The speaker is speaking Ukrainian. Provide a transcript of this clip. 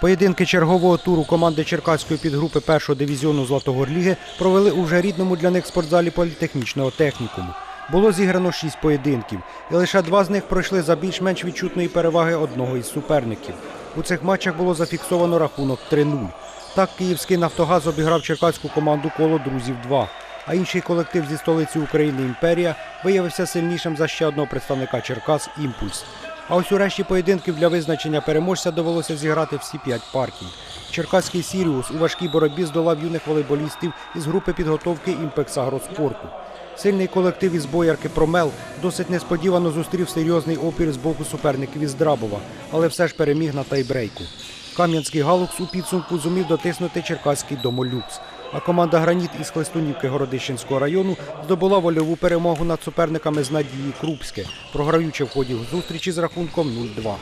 Поєдинки чергового туру команди Черкаської підгрупи першого дивізіону Златогорліги провели у вже рідному для них спортзалі політехнічного технікуму. Було зіграно шість поєдинків, і лише два з них пройшли за більш-менш відчутної переваги одного із суперників. У цих матчах було зафіксовано рахунок 3-0. Так київський Нафтогаз обіграв черкаську команду коло друзів 2 а інший колектив зі столиці України Імперія виявився сильнішим за ще одного представника Черкас Імпульс. А ось у решті поєдинків для визначення переможця довелося зіграти всі п'ять партій. Черкаський Сіріус у важкій боротьбі здолав юних волейболістів із групи підготовки Імпекс Агроспорту. Сильний колектив із боярки Промел досить несподівано зустрів серйозний опір з боку суперників із Драбова, але все ж переміг на тайбрейку. Кам'янський Галукс у підсумку зумів дотиснути черкаський домолюкс. А команда Граніт із Хлестунівки Городищенського району здобула вольову перемогу над суперниками з Надії Крупське, програючи в ході зустрічі з рахунком 0-2.